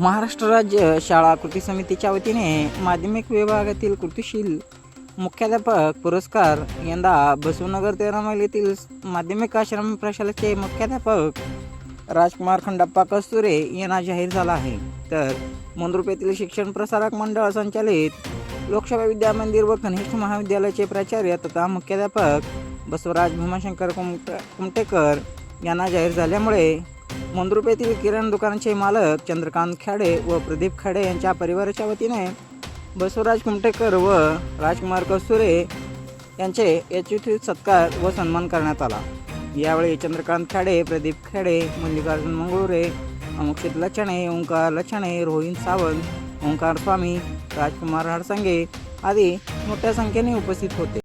महाराष्ट्र राज्य शाळा कृती समितीच्या वतीने माध्यमिक विभागातील कृतीशील मुख्याध्यापक पुरस्कार यंदा बसवनगर तेरामल येथील माध्यमिक आश्रम प्रशालेचे मुख्याध्यापक राजकुमार खंडप्पा कस्तुरे यांना जाहीर झाला आहे. तर मंद्रुप येथील शिक्षण प्रसारक मंडळ संचालित लोकसभा विद्यामंदिर व कनिष्ठ महाविद्यालयाचे प्राचार्य तथा मुख्याध्यापक बसवराज भीमाशंकर कुमट कुमटेकर यांना जाहीर झाल्यामुळे मंद्रुप येथील किराणा दुकानाचे मालक चंद्रकांत खाडे व प्रदीप खाडे यांच्या परिवाराच्या वतीने बसवराज कुमटेकर व राजकुमार कस्तुरे यांचे यशस्वी सत्कार व सन्मान करण्यात आला. यावेळी चंद्रकांत खाडे प्रदीप खाडे मल्लिकार्जुन मंगळुरे अमुक्षित लचणे ओंकार लचणे रोहित सावंत ओंकार स्वामी राजकुमार हडसंगे आदी मोठ्या संख्येने उपस्थित होते.